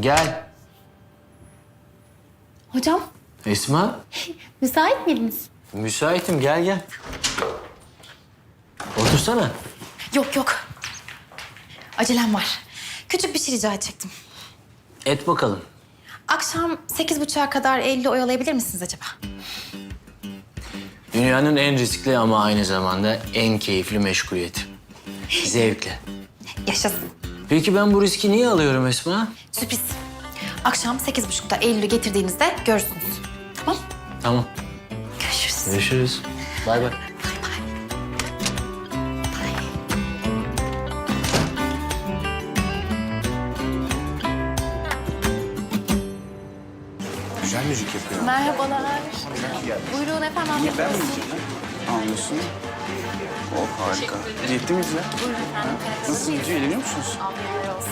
Gel. Hocam Esma. müsait miydiniz? Müsaitim gel gel. Otursana. Yok yok. Acelem var. Küçük bir şey rica edecektim. Et bakalım. Akşam sekiz buçuğa kadar Eylül'ü oyalayabilir misiniz acaba? Dünyanın en riskli ama aynı zamanda en keyifli meşguliyeti. Zevkle. Yaşasın. Peki ben bu riski niye alıyorum Esma? Sürpriz. Akşam sekiz buçukta Eylül'ü getirdiğinizde görürsünüz. Tamam? Tamam. Görüşürüz. Görüşürüz. Bay bay. Güzel müzik yapıyor. Merhabalar. Buyurun efendim. Ben mi? Anlıyorsun. Oh harika. Diyette miyiz ya? Buyurun efendim. Nasıl gidiyor? Eğleniyor musunuz? Afiyetler olsun.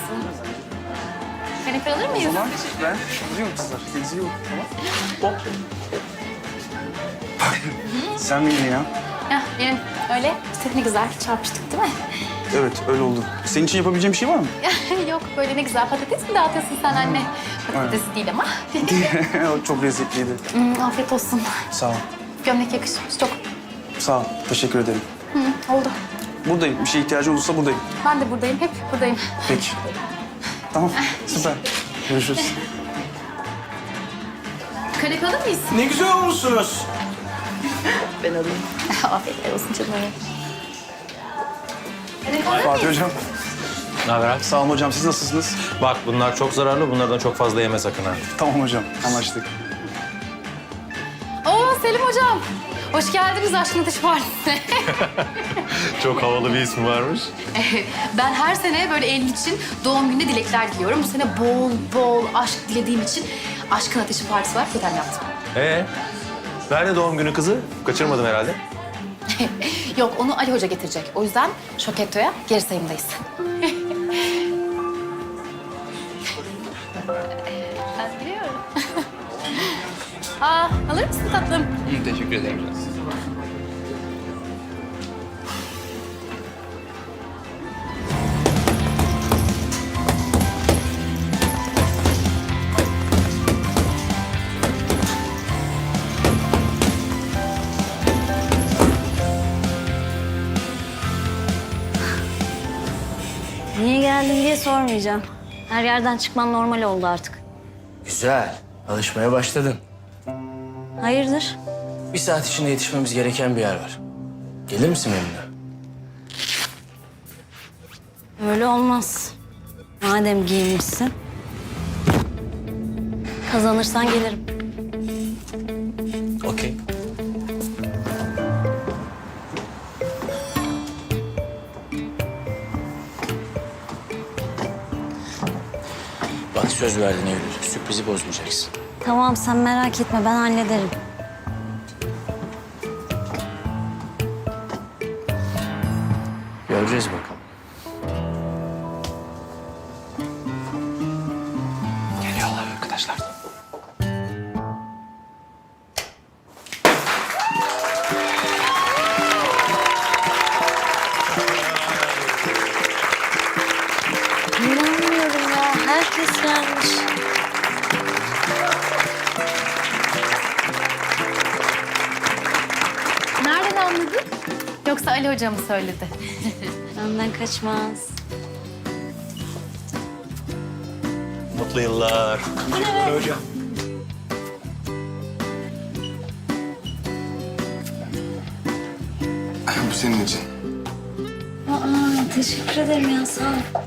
Kanepe alır O mıyız? zaman ben gidiyorum kızlar. İyi bakın tamam. Hop. Sen miydin ya? Heh, benim öyle. İşte ne güzel çarpıştık değil mi? Evet öyle oldu. Senin için yapabileceğim bir şey var mı? Yok böyle ne güzel patates mi dağıtıyorsun sen anne? Patates değil ama. O Çok lezzetliydi. Hmm, afiyet olsun. Sağ ol. Gömlek yakışmış çok. Sağ ol. Teşekkür ederim. Hı, oldu. Buradayım. Bir şeye ihtiyacın olursa buradayım. Ben de buradayım. Hep buradayım. Peki. Tamam. Süper. Görüşürüz. Alır mıyız? Ne güzel olmuşsunuz. Ben alayım. Afiyetler olsun canım. Fatih mıyız? Hocam. Ne haber? Sağ olun hocam. Siz nasılsınız? Bak bunlar çok zararlı. Bunlardan çok fazla yeme sakın ha. Tamam hocam. Anlaştık. Hoş geldiniz Aşkın Atış Partisi'ne. Çok havalı bir ismi varmış. ben her sene böyle Eylül için doğum gününe dilekler diliyorum. Bu sene bol bol aşk dilediğim için Aşkın Ateşi Partisi var. Totem yaptım. Ee, nerede doğum günü kızı? Kaçırmadım herhalde. Yok onu Ali Hoca getirecek. O yüzden Şoketto'ya geri sayımdayız. ben biliyorum. Aa, alır mısın tatlım? Teşekkür ederim. Geldin diye sormayacağım. Her yerden çıkman normal oldu artık. Güzel. Alışmaya başladın. Hayırdır? Bir saat içinde yetişmemiz gereken bir yer var. Gelir misin benimle? Öyle olmaz. Madem giyinmişsin. Kazanırsan gelirim. Söz verdin Eylül. Sürprizi bozmayacaksın. Tamam sen merak etme ben hallederim. Göreceğiz bakalım. Anladın? Yoksa Ali Hoca mı söyledi? Benden kaçmaz. Mutlu yıllar. Hocam. Bu senin için. Aa, teşekkür ederim ya sağ ol.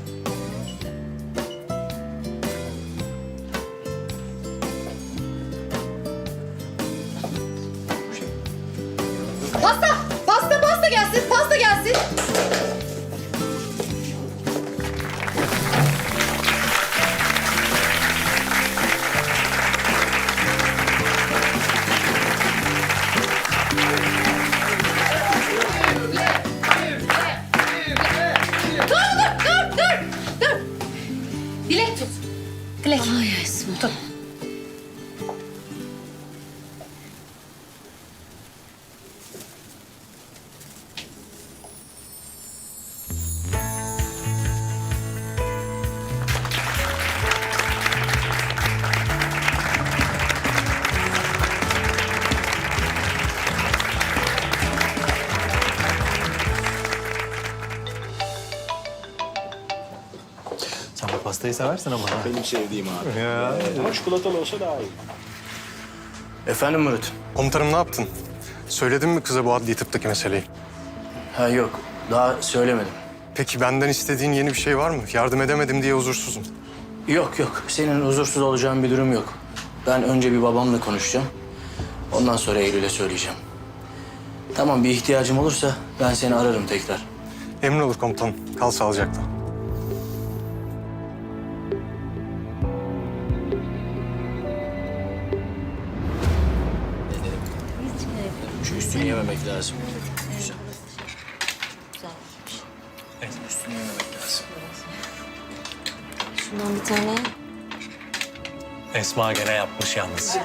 Dilek. Ay Esma. Tut. Pastayı seversin ama. Benim sevdiğim abi. Ya. Ama çikolatalı olsa daha iyi. Efendim Murat? Komutanım ne yaptın? Söyledin mi kıza bu adli tıptaki meseleyi? Ha yok, daha söylemedim. Peki benden istediğin yeni bir şey var mı? Yardım edemedim diye huzursuzum. Yok yok, senin huzursuz olacağın bir durum yok. Ben önce bir babamla konuşacağım. Ondan sonra Eylül'e söyleyeceğim. Tamam, bir ihtiyacım olursa ben seni ararım tekrar. Emin olur komutanım. Kal sağlıcakla. Yememek lazım. Güzel. Evet, üstünü yememek lazım. Şundan bir tane. Esma gene yapmış yalnız.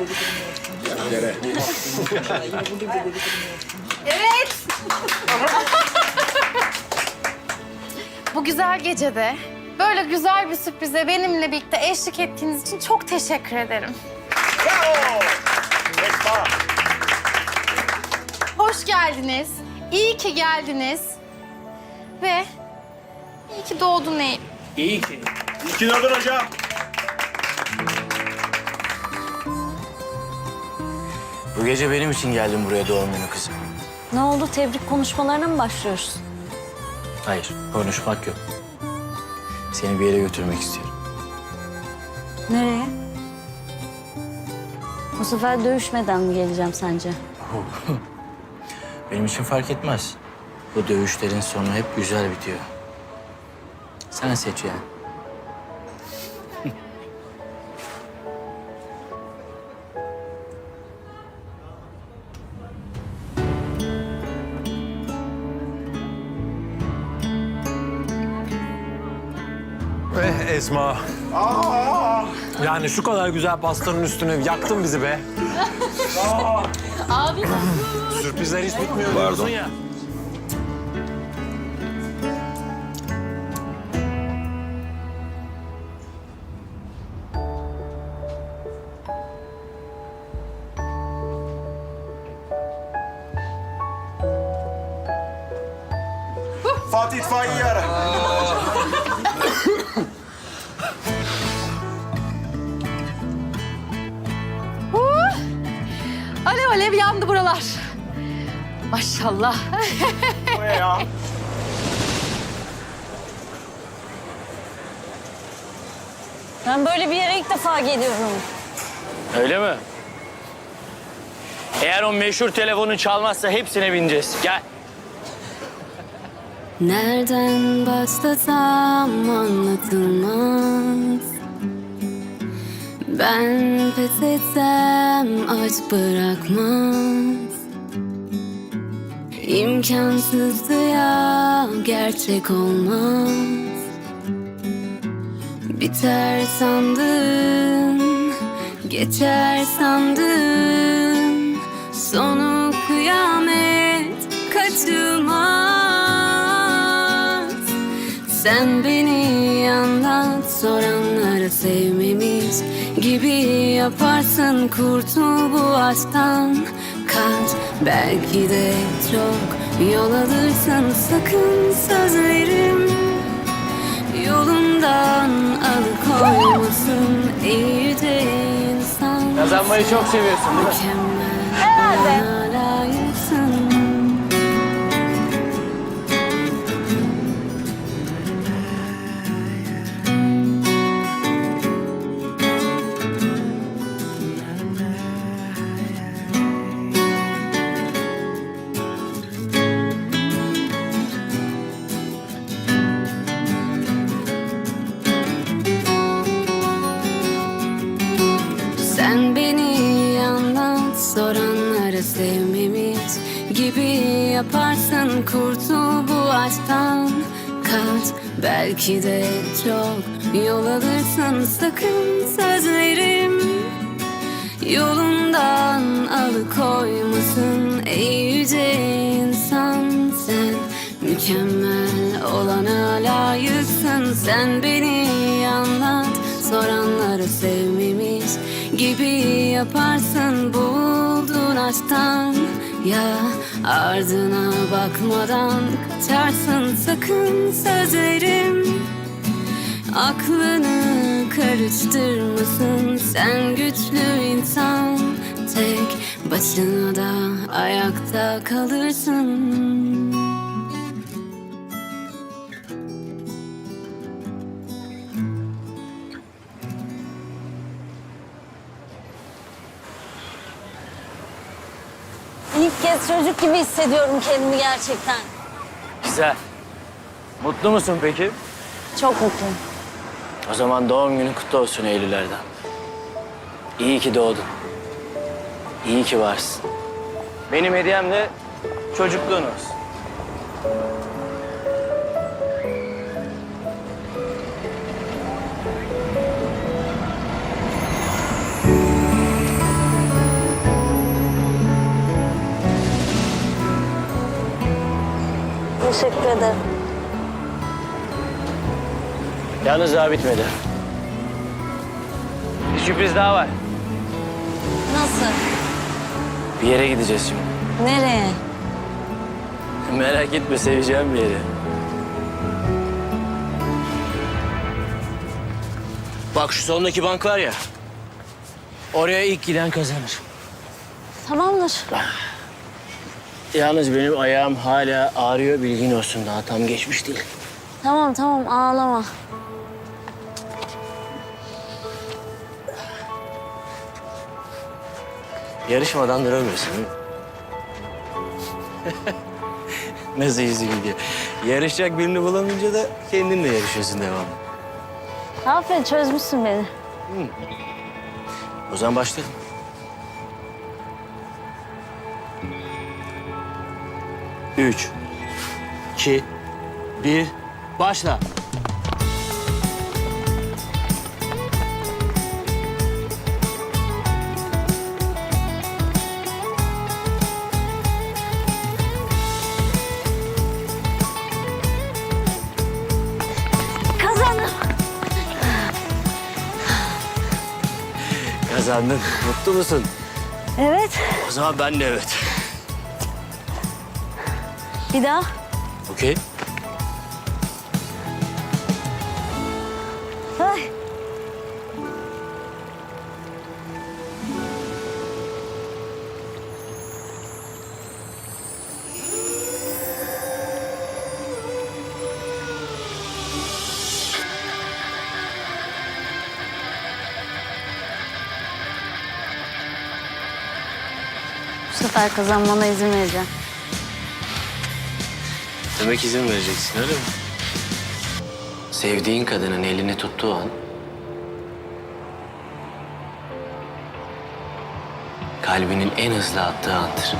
Bu güzel gecede böyle güzel bir sürprize benimle birlikte eşlik ettiğiniz için çok teşekkür ederim. Hoş geldiniz. İyi ki geldiniz. Ve iyi ki doğdun Eylül. İyi ki. İki doğdun hocam. Bu gece benim için geldin buraya doğum günü kızım. Ne oldu? Tebrik konuşmalarına mı başlıyoruz? Hayır, konuşmak yok. Seni bir yere götürmek istiyorum. Nereye? Bu sefer dövüşmeden mi geleceğim sence? Benim için fark etmez. Bu dövüşlerin sonu hep güzel bitiyor. Sen seç yani. Eh Esma. Yani şu kadar güzel pastanın üstüne yaktın bizi be. Abi. Sürprizler hiç bitmiyor diyorsun ya. Alev yandı buralar. Maşallah. O ne ya? Ben böyle bir yere ilk defa geliyorum. Öyle mi? Eğer o meşhur telefonun çalmazsa hepsine bineceğiz. Gel. Nereden başlasam anlatılmaz Ben pes etsem aç bırakmaz. İmkansızdı ya gerçek olmaz. Biter sandın, geçer sandın. Sonu kıyamet kaçılmaz. Sen beni anlat soranlara sevmemiş gibi yaparsın Kurtul bu aşktan. Kaç belki de çok Yol alırsın. Sakın sözlerim Yolundan alıkoymasın ey yüce insan Kazanmayı çok seviyorsun değil mi? Mükemmel bana yaparsın kurtul bu aşktan. Kaç belki de çok yol alırsın. Sakın sözlerim yolundan alıkoymasın. Ey yüce insan sen mükemmel olana layıksın. Sen beni anlat soranları sevmemiş gibi yaparsın. Bulduğun aşktan ya ardına bakmadan kaçarsın sakın sözlerim. Aklını karıştırmasın Sen güçlü insan. Tek başına da ayakta kalırsın kez çocuk gibi hissediyorum kendimi gerçekten. Güzel. Mutlu musun peki? Çok mutluyum. O zaman doğum günün kutlu olsun Eylül'lerden. İyi ki doğdun. İyi ki varsın. Benim hediyem de çocukluğun olsun. Teşekkür ederim. Yalnız daha bitmedi. Bir sürpriz daha var. Nasıl? Bir yere gideceğiz şimdi. Nereye? Merak etme seveceğim bir yere. Bak şu sondaki bank var ya. Oraya ilk giden kazanır. Tamamdır. Yalnız benim ayağım hala ağrıyor bilgin olsun daha tam geçmiş değil. Tamam tamam ağlama. Yarışmadan duramıyorsun değil mi? Nasıl yüzü gidiyor. Yarışacak birini bulamayınca da kendinle yarışıyorsun devamlı. Aferin çözmüşsün beni. O zaman başlayalım. Üç, iki, bir, başla. Kazandım. Kazandın. Mutlu musun? Evet. O zaman ben de evet. Bir daha. Okey. Ay. Bu sefer kazanmana izin vereceğim. Demek izin vereceksin öyle mi? Sevdiğin kadının elini tuttuğu an... ...kalbinin en hızlı attığı andır.